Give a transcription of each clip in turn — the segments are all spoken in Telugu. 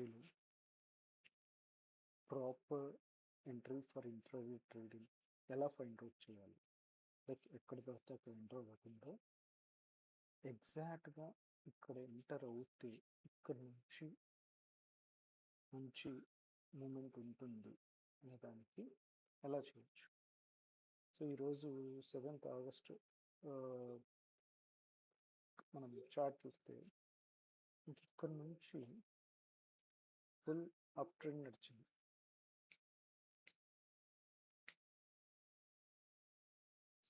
నిఫ్టీలో proper entry for interview trading ఎలా ఫైండ్ అవుట్ చేయాలి? లైక్ ఎక్కడ పడితే అక్కడ ఎంటర్ అవ్వకుండా ఎగ్జాక్ట్గా ఇక్కడ ఎంటర్ అవుతే ఇక్కడ నుంచి మంచి మూమెంట్ ఉంటుంది అనే దానికి ఎలా చేయొచ్చు? సో ఈరోజు సెవెంత్ ఆగస్ట్ మనం చార్ట్ చూస్తే ఇంక ఇక్కడ నుంచి ఫుల్ అప్ ట్రెండ్ నడిచింది.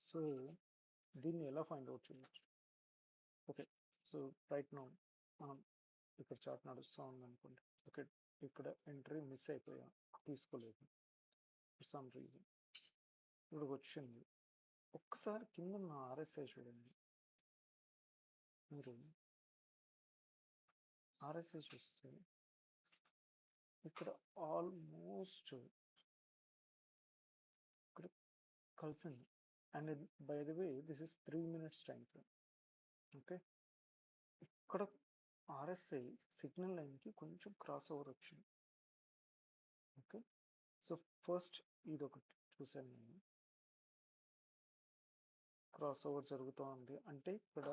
సో దీన్ని ఎలా ఫైండ్ అవుట్ చేయొచ్చు? ఓకే. సో రైట్ నో మనం ఇక్కడ చార్ట్ నడుస్తూ ఉందనుకోండి. ఓకే. ఇక్కడ ఎంట్రీ మిస్ అయిపోయా తీసుకోలేదు. ఫర్ సమ్ రీజన్ ఇప్పుడు వచ్చింది. ఒక్కసారి కింద ఉన్న ఆర్ఎస్ఐ చూడండి. మీరు ఆర్ఎస్ఐ చూస్తే ఇక్కడ ఆల్మోస్ట్ ఇక్కడ కలిసింది. And by the way this is three minutes time frame okay ఇక్కడ ఆర్ఎస్ఐ సిగ్నల్ లైన్కి కొంచెం క్రాస్ ఓవర్ వచ్చింది ఓకే సో ఫస్ట్ ఇది ఒకటి చూశాను నేను. క్రాస్ ఓవర్ జరుగుతూ ఉంది అంటే ఇక్కడ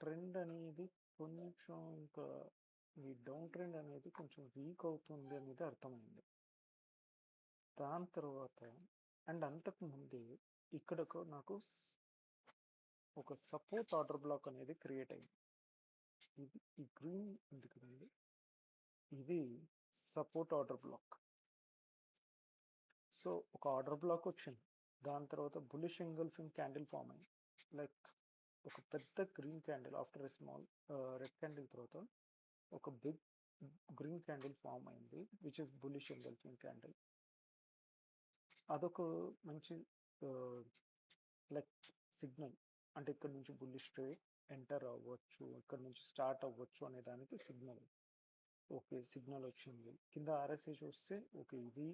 ట్రెండ్ అనేది కొంచెం ఇంకా ఈ డౌన్ ట్రెండ్ అనేది కొంచెం వీక్ అవుతుంది అనేది అర్థమైంది. దాని తర్వాత అండ్ అంతకు ముందే ఇక్కడ నాకు ఒక సపోర్ట్ ఆర్డర్ బ్లాక్ అనేది క్రియేట్ అయింది. ఇది ఈ గ్రీన్ ఉంది ఇది సపోర్ట్ ఆర్డర్ బ్లాక్ సో ఒక ఆర్డర్ బ్లాక్ వచ్చింది. దాని తర్వాత బులిష్ ఎంగల్ఫింగ్ క్యాండిల్ ఫామ్ అయింది. లైక్ ఒక పెద్ద green candle after a small red candle తర్వాత ఒక బిగ్ గ్రీన్ క్యాండిల్ ఫామ్ అయింది which is bullish engulfing candle అదొక మంచి లైక్ సిగ్నల్ అంటే ఇక్కడ నుంచి బుల్లిష్ ఎంటర్ అవ్వచ్చు ఇక్కడ నుంచి స్టార్ట్ అవ్వచ్చు అనే దానికి సిగ్నల్ ఓకే సిగ్నల్ వచ్చింది. కింద ఆర్ఎస్ఐ చూస్తే ఓకే ఇది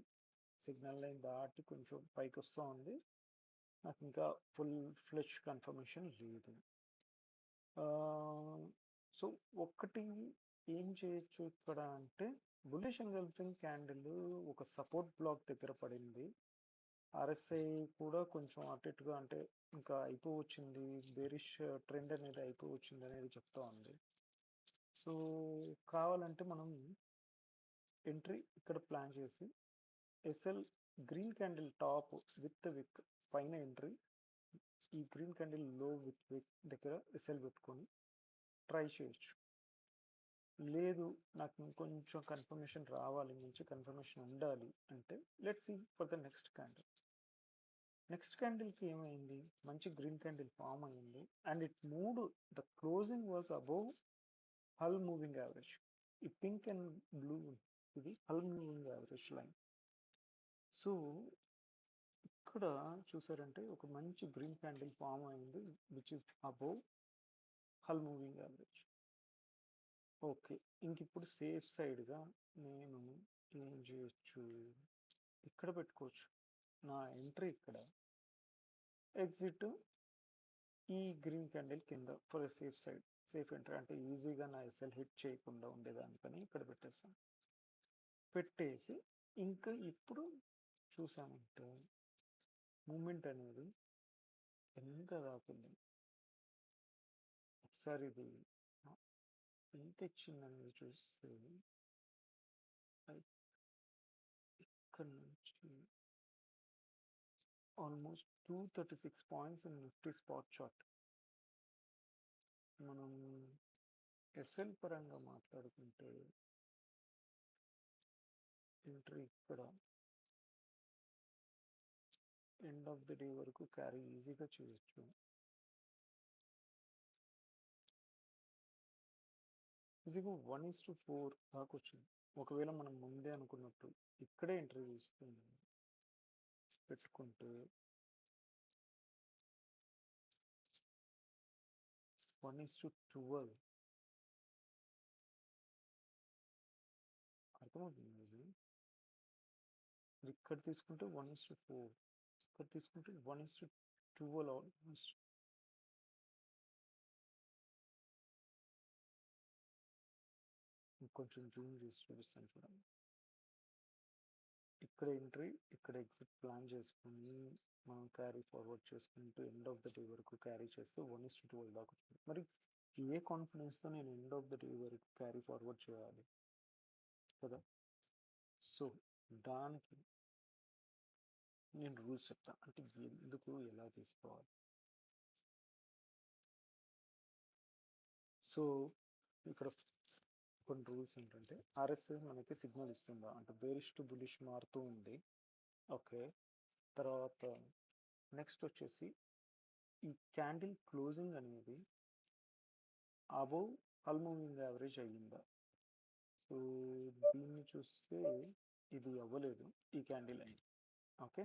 సిగ్నల్ లైన్ దాటి కొంచెం పైకి వస్తూ ఉంది. నాకు ఇంకా ఫుల్ ఫ్లెష్ కన్ఫర్మేషన్ లేదు. సో ఒకటి ఏం చేయొచ్చు ఇక్కడ అంటే బుల్లిష్ ఎంగల్ఫింగ్ క్యాండిల్ ఒక సపోర్ట్ బ్లాక్ దగ్గర పడింది. ఆర్ఎస్ఐ కూడా కొంచెం అటు ఇటుగా అంటే ఇంకా అయిపోవచ్చింది బేరిష్ ట్రెండ్ అనేది అయిపోవచ్చింది అనేది చెప్తా ఉంది. సో కావాలంటే మనం ఎంట్రీ ఇక్కడ ప్లాన్ చేసి SL green candle top with wick పైన ఎంట్రీ ఈ గ్రీన్ క్యాండిల్లో విత్ విక్ దగ్గర ఎస్ఎల్ పెట్టుకొని ట్రై చేయొచ్చు. లేదు నాకు కొంచెం కన్ఫర్మేషన్ రావాలి మంచి కన్ఫర్మేషన్ ఉండాలి అంటే let see for the next candle next క్యాండిల్కి ఏమైంది? మంచి గ్రీన్ క్యాండిల్ ఫామ్ అయింది. And it moved the closing was above hull moving average ఈ పింక్ అండ్ బ్లూ ఇది hull moving average line so ఇక్కడ చూసారంటే ఒక మంచి గ్రీన్ క్యాండిల్ ఫామ్ అయింది which is above hull moving average okay. ఇంక ఇప్పుడు సేఫ్ సైడ్గా నేను ఏం చేయొచ్చు. ఇక్కడ పెట్టుకోవచ్చు. నా ఎంట్రీ ఇక్కడ. ఎగ్జిట్ ఈ గ్రీన్ క్యాండిల్ కింద for safe side. Safe entry అంటే ఈజీగా నా ఎస్ఎల్ హిట్ చేయకుండా ఉండేదానికని ఇక్కడ పెట్టేస్తాను పెట్టేసి ఇంకా ఇప్పుడు చూసామంటే మూమెంట్ అనేది ఎంత దాకుంది? ఒకసారి ఇది ఎంత ఇచ్చిందనేది చూస్తే ఇక్కడ నుంచి almost two thirty six points in Nifty spot chart మనం ఎస్ఎల్ పరంగా మాట్లాడుకుంటే ఎంట్రీ ఇక్కడ ఎండ్ ఆఫ్ ది డే వరకు క్యారీ ఈజీగా చేయొచ్చు. ఈజీగా వన్ ఇస్ టు ఫోర్ దాకా వచ్చింది. ఒకవేళ మనం ముందే అనుకున్నట్టు ఇక్కడే ఎంట్రీ తీసుకుంది పెట్టుకుంటే వన్ ఈస్ టు ట్వెల్వ్ అర్థమవుతుంది ఇది? ఇక్కడ తీసుకుంటే వన్ ఇస్ టు ఫోర్ ఇక్కడ తీసుకుంటే one is to twelve almost కొంచెం జూమ్ చేసి చూపిస్తాను చూడండి. ఇక్కడ ఎంట్రీ ఇక్కడ ఎగ్జిట్ ప్లాన్ చేసుకుని మనం క్యారీ ఫార్వర్డ్ చేసుకుంటూ ఎండ్ ఆఫ్ ద డే వరకు క్యారీ చేస్తే వన్ ఇస్ టూ ట్వెల్వ్ దాకా వచ్చింది మరి ఏ కాన్ఫిడెన్స్తో నేను ఎండ్ ఆఫ్ ద డే వరకు క్యారీ ఫార్వర్డ్ చేయాలి? కదా? సో దానికి నేను రూల్స్ చెప్తాను అంటే ఎందుకు ఎలా తీసుకోవాలి? సో ఇక్కడ కొన్ని రూల్స్ ఏంటంటే ఆర్ఎస్ఎస్ మనకి సిగ్నల్ ఇస్తుందా? అంటే బేరిష్ టు బులిష్ మారుతూ ఉంది. ఓకే. తర్వాత నెక్స్ట్ వచ్చేసి ఈ క్యాండిల్ క్లోజింగ్ అనేది అబౌవ్ అల్ మూవింగ్ యావరేజ్ అయ్యిందా? సో దీన్ని చూస్తే ఇది అవ్వలేదు ఈ క్యాండిల్ అయింది. ఓకే?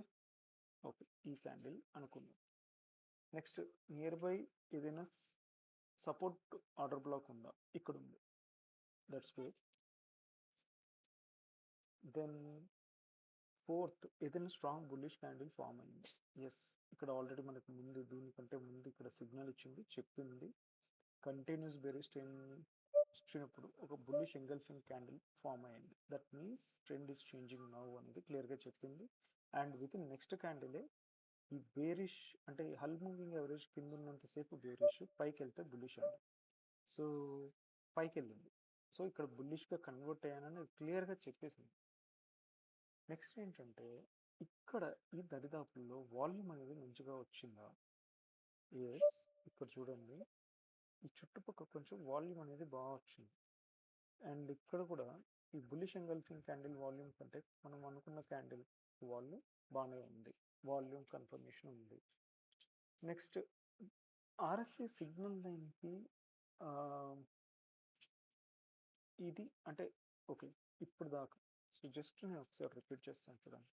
ఓకే ఈ క్యాండిల్ అనుకుందాం. నెక్స్ట్ నియర్ బై ఏదైనా సపోర్ట్ ఆర్డర్ బ్లాక్ ఉందా? ఇక్కడ ఉంది దట్స్ గుడ్ దెన్ ఫోర్త్ ఏదైనా స్ట్రాంగ్ బుల్లిష్ క్యాండిల్ ఫామ్ అయింది. ఎస్ ఇక్కడ ఆల్రెడీ మనకు ముందు దీనికంటే ముందు ఇక్కడ సిగ్నల్ ఇచ్చింది చెప్పింది. కంటిన్యూస్ బేరీ స్ట్రెయిన్ వచ్చినప్పుడు ఒక బుల్లిష్ ఎంగల్ఫింగ్ క్యాండిల్ ఫామ్ అయింది. That means trend is changing now అనేది క్లియర్గా చెప్పింది. అండ్ విత్ ఇన్ నెక్స్ట్ క్యాండిలే ఈ బేరిష్ అంటే హల్ మూవింగ్ ఎవరేజ్ కింద ఉన్నంతసేపు బేరిష్ పైకి వెళ్తే బుల్లిష్ అండి. సో పైకి వెళ్ళింది సో ఇక్కడ బుల్లిష్గా కన్వర్ట్ అయ్యానని క్లియర్గా చెప్పేసింది. నెక్స్ట్ ఏంటంటే ఇక్కడ ఈ దరిదాపుల్లో వాల్యూమ్ అనేది మంచిగా వచ్చిందా? ఎస్ ఇక్కడ చూడండి. ఈ చుట్టుపక్కల కొంచెం వాల్యూమ్ అనేది బాగా వచ్చింది. అండ్ ఇక్కడ కూడా ఈ బుల్లిష్ ఎంగల్ఫింగ్ క్యాండిల్ వాల్యూమ్ కంటే మనం అనుకున్న క్యాండిల్ వాల్యూమ్ బాగానే ఉంది. వాల్యూమ్ కన్ఫర్మేషన్ ఉంది. నెక్స్ట్ ఆర్ఎస్ఐ సిగ్నల్ లైన్కి ఇది అంటే ఓకే. ఇప్పుడు దాకా. సో జస్ట్ నేను ఒకసారి రిపీట్ చేస్తాను చూడండి.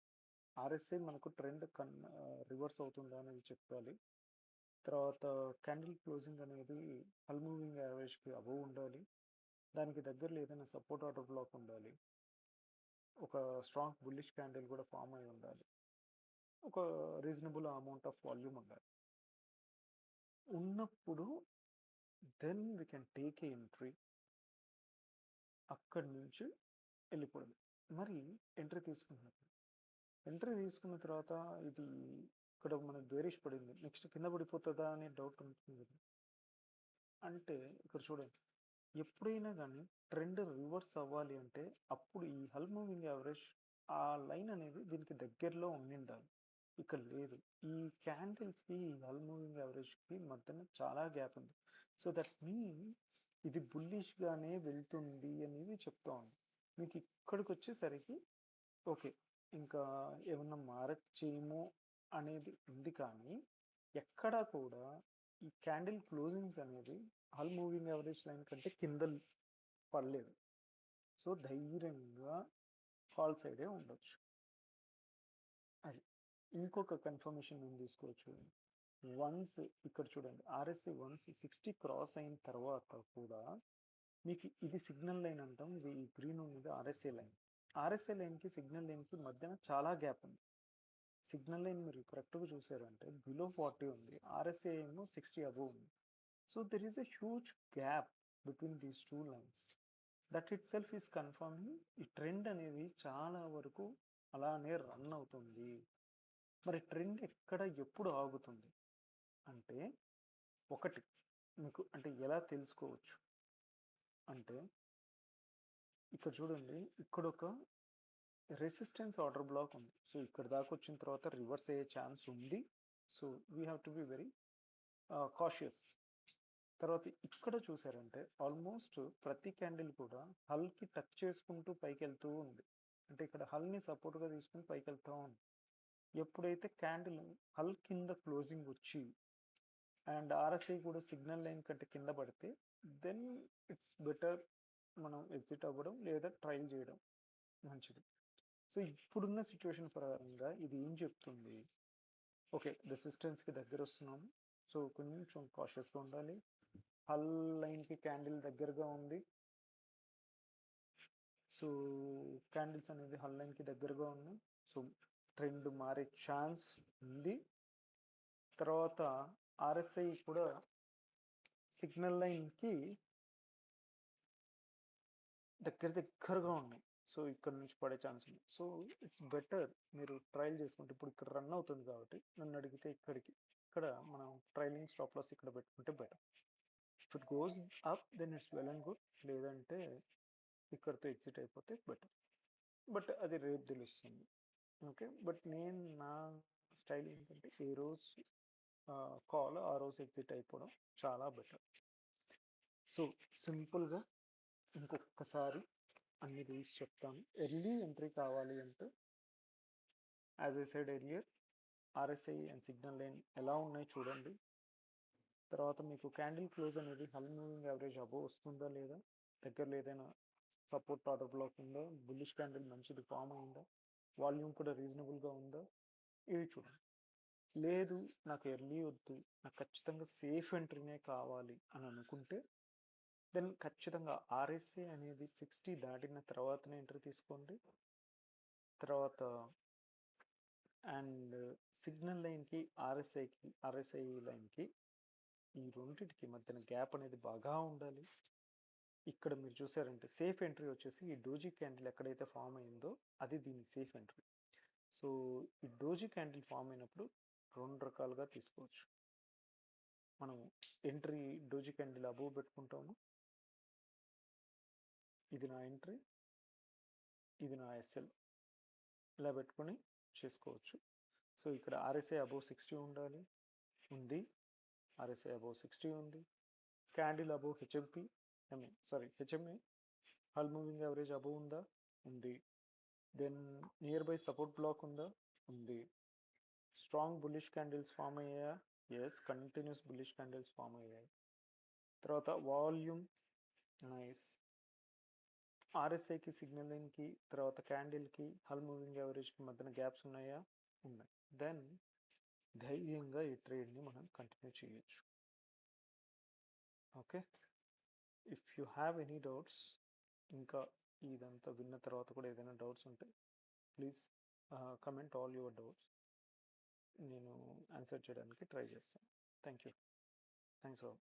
ఆర్ఎస్ఐ మనకు ట్రెండ్ కన్ రివర్స్ అవుతుందా అనేది చెప్పాలి. తర్వాత క్యాండిల్ క్లోజింగ్ అనేది హల్ మూవింగ్ యావరేజ్కి అబవ్ ఉండాలి. దానికి దగ్గరలో ఏదైనా సపోర్ట్ ఆర్డర్ బ్లాక్ ఉండాలి. ఒక స్ట్రాంగ్ బుల్లిష్ క్యాండిల్ కూడా ఫామ్ అయి ఉండాలి. ఒక రీజనబుల్ అమౌంట్ ఆఫ్ వాల్యూమ్ ఉండాలి. ఉన్నప్పుడు then we can take a entry. అక్కడి నుంచి వెళ్ళిపోయింది. మరి ఎంట్రీ తీసుకున్నప్పుడు ఎంట్రీ తీసుకున్న తర్వాత ఇది ఇక్కడ మనకు బేరిష్ పడింది. నెక్స్ట్ కింద పడిపోతుందా అనే డౌట్ ఉంటుంది కదా. అంటే ఇక్కడ చూడండి. ఎప్పుడైనా కానీ ట్రెండ్ రివర్స్ అవ్వాలి అంటే అప్పుడు ఈ హల్ మూవింగ్ యావరేజ్ ఆ లైన్ అనేది దీనికి దగ్గరలో ఉండాలి ఇక్కడ లేదు. ఈ క్యాండిల్స్కి ఈ హల్ మూవింగ్ యావరేజ్కి మధ్యన చాలా గ్యాప్ ఉంది. సో దట్ మీన్ ఇది బుల్లిష్గానే వెళ్తుంది అనేది చెప్తా ఉంది మీకు ఇక్కడికి వచ్చేసరికి ఓకే ఇంకా ఏమన్నా మారచ్చేమో అనేది ఉంది కానీ ఎక్కడా కూడా ఈ క్యాండిల్ క్లోజింగ్స్ అనేది ఆల్ మూవింగ్ యావరేజ్ లైన్ కంటే కింద పడలేదు. సో ధైర్యంగా కాల్ సైడే ఉండొచ్చు. అది ఇంకొక కన్ఫర్మేషన్ మేము తీసుకోవచ్చు. వన్స్ ఇక్కడ చూడండి ఆర్ఎస్ఏ వన్స్ సిక్స్టీ క్రాస్ అయిన తర్వాత కూడా మీకు ఇది సిగ్నల్ లైన్ అంటాం ఇది ఈ గ్రీన్ ఉన్నది ఆర్ఎస్ఏ లైన్. ఆర్ఎస్ఏ లైన్కి సిగ్నల్ లైన్కి మధ్యన చాలా గ్యాప్ ఉంది. సిగ్నల్ లైన్ మీరు కరెక్ట్గా చూసారంటే బిలో ఫార్టీ ఉంది ఆర్ఎస్ఏ ఏమో సిక్స్టీ అబోవ్ ఉంది. So there is a huge gap between these two lines that itself is confirming ఈ ట్రెండ్ అనేది చాలా వరకు అలానే రన్ అవుతుంది. మరి ట్రెండ్ ఎక్కడ ఎప్పుడు ఆగుతుంది? అంటే ఒకటి మీకు అంటే ఎలా తెలుసుకోవచ్చు? అంటే ఇక్కడ చూడండి ఇక్కడ ఒక రెసిస్టెన్స్ ఆర్డర్ బ్లాక్ ఉంది. సో ఇక్కడ దాకా వచ్చిన తర్వాత రివర్స్ అయ్యే ఛాన్స్ ఉంది. So we have to be very cautious తర్వాత ఇక్కడ చూసారంటే ఆల్మోస్ట్ ప్రతి క్యాండిల్ కూడా హల్కి టచ్ చేసుకుంటూ పైకి వెళ్తూ ఉంది. అంటే ఇక్కడ హల్ని సపోర్ట్గా తీసుకుని పైకి వెళ్తూ ఉంది. ఎప్పుడైతే క్యాండిల్ హల్ కింద క్లోజింగ్ వచ్చి అండ్ ఆర్ఎస్ఐ కూడా సిగ్నల్ లైన్ కంటే కింద పడితే దెన్ ఇట్స్ బెటర్ మనం ఎగ్జిట్ అవ్వడం లేదా ట్రైల్ చేయడం మంచిది. సో ఇప్పుడున్న సిచ్యువేషన్ ప్రకారంగా ఇది ఏం చెప్తుంది? ఓకే రెసిస్టెన్స్కి దగ్గర వస్తున్నాము సో కొంచెం కాషియస్గా ఉండాలి. హల్ లైన్కి క్యాండిల్ దగ్గరగా ఉంది. సో క్యాండిల్స్ అనేది హల్ లైన్కి దగ్గరగా ఉన్నాయి. సో ట్రెండ్ మారే ఛాన్స్ ఉంది. తర్వాత ఆర్ఎస్ఐ కూడా సిగ్నల్ లైన్కి దగ్గర దగ్గరగా ఉన్నాయి. సో ఇక్కడ నుంచి పడే ఛాన్స్ ఉంది. సో ఇట్స్ బెటర్ మీరు ట్రయల్ చేసుకుంటే ఇప్పుడు ఇక్కడ రన్ అవుతుంది కాబట్టి నన్ను అడిగితే ఇక్కడికి ఇక్కడ మనం ట్రైలింగ్ స్టాప్ లాస్ ఇక్కడ పెట్టుకుంటే better. If it goes up then it's well and good లేదంటే ఇక్కడతో ఎగ్జిట్ అయిపోతే బెటర్. బట్ అది రేపు తెలుస్తుంది. ఓకే? బట్ నేను నా స్టైల్ ఏంటంటే ఏ రోజు కాల్ ఆ రోజు ఎగ్జిట్ అయిపోవడం చాలా బెటర్. సో సింపుల్గా ఇంకొకసారి అన్ని రూల్స్ చెప్తాను. ఎర్లీ ఎంట్రీ కావాలి అంటే as I said earlier RSI and signal line ఎలా ఉన్నాయి చూడండి. తర్వాత మీకు క్యాండిల్ క్లోజ్ అనేది హల్ మూవింగ్ యావరేజ్ అబో వస్తుందా లేదా దగ్గరలో ఏదైనా సపోర్ట్ ఆర్డర్ బ్లాక్ ఉందా బుల్లిష్ క్యాండిల్ మంచిది ఫామ్ అయిందా వాల్యూమ్ కూడా రీజనబుల్గా ఉందా ఇది చూడండి. లేదు నాకు ఎర్లీ వద్దు నాకు ఖచ్చితంగా సేఫ్ ఎంట్రీనే కావాలి అని అనుకుంటే దెన్ ఖచ్చితంగా ఆర్ఎస్ఏ అనేది సిక్స్టీ దాటిన తర్వాతనే ఎంట్రీ తీసుకోండి. తర్వాత అండ్ సిగ్నల్ లైన్కి ఆర్ఎస్ఐకి ఆర్ఎస్ఐ లైన్కి ఈ రెండింటికి మధ్యన గ్యాప్ అనేది బాగా ఉండాలి. ఇక్కడ మీరు చూసారంటే సేఫ్ ఎంట్రీ వచ్చేసి ఈ డోజీ క్యాండిల్ ఎక్కడైతే ఫామ్ అయిందో అది దీని సేఫ్ ఎంట్రీ. సో ఈ డోజీ క్యాండిల్ ఫామ్ అయినప్పుడు రెండు రకాలుగా తీసుకోవచ్చు. మనం ఎంట్రీ డోజీ క్యాండిల్ అబోవ్ పెట్టుకుంటాము. ఇది నా ఎంట్రీ. ఇది నా ఎస్ఎల్ ఇలా పెట్టుకొని చేసుకోవచ్చు. సో ఇక్కడ ఆర్ఎస్ఐ అబోవ్ సిక్స్టీ ఉండాలి. ఉంది. ఆర్ఎస్ఐ అబోవ్ సిక్స్టీ ఉంది. Candle above HMP MA sorry HMA hull moving average above ఉందా? ఉంది. Then near by support block ఉందా? ఉంది. స్ట్రాంగ్ బుల్లిష్ క్యాండిల్స్ ఫామ్ అయ్యాయా? Yes continues bullish candles form అయ్యాయి. తర్వాత వాల్యూమ్ నైస్ ఆర్ఎస్ఐకి సిగ్నలింగ్కి తర్వాత క్యాండిల్కి హల్ మూవింగ్ యావరేజ్కి మధ్యన గ్యాప్స్ ఉన్నాయా? ఉన్నాయి. దెన్ ధైర్యంగా ఈ ట్రేడ్ని మనం కంటిన్యూ చేయొచ్చు. Okay if you have any doubts ఇంకా ఇదంతా విన్న తర్వాత కూడా ఏదైనా డౌట్స్ ఉంటే please comment all your doubts నేను ఆన్సర్ చేయడానికి ట్రై చేస్తాను. Thank you thanks all